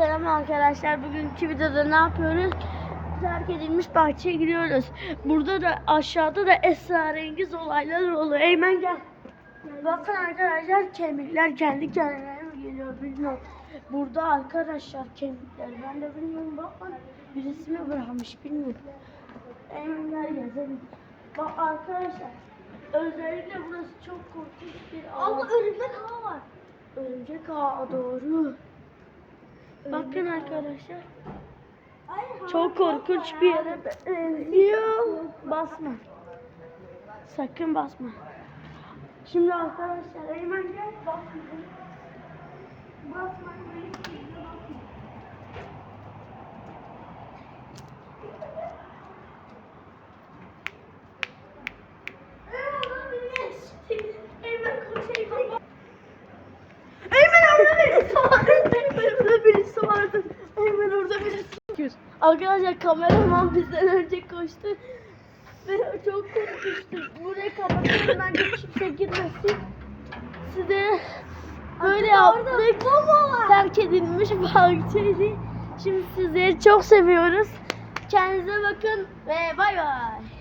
Selam arkadaşlar. Bugünkü videoda ne yapıyoruz? Terk edilmiş bahçeye giriyoruz. Burada da aşağıda da esrarengiz olaylar oluyor. Eymen gel. Bakın arkadaşlar kemikler kendi kendine mi geliyor bilmiyorum. Burada arkadaşlar kemikler. Ben de bilmiyorum bakın. Birisi mi bırakmış bilmiyorum. Eymen gel gezelim. Bak arkadaşlar. Özellikle burası çok korkunç bir alan. Allah örümcek ağı var. Örümcek ağı doğru. Bakın arkadaşlar. Çok korkunç bir yere benziyor. Basma. Sakın basma. Şimdi arkadaşlar Eymen gel basma. Basma. Eymen koş Eymen. Eymen orada birisi var. Eymen orada birisi vardı. Eymen orada birisi var. Arkadaşlar kameraman bizden önce koştu. Ve çok korkmuştu. Burayı kapatıyorum bence kimse girmesin. Size böyle yaptık. Terk edilmiş bahçeli. Şimdi sizleri çok seviyoruz. Kendinize bakın ve bay bay.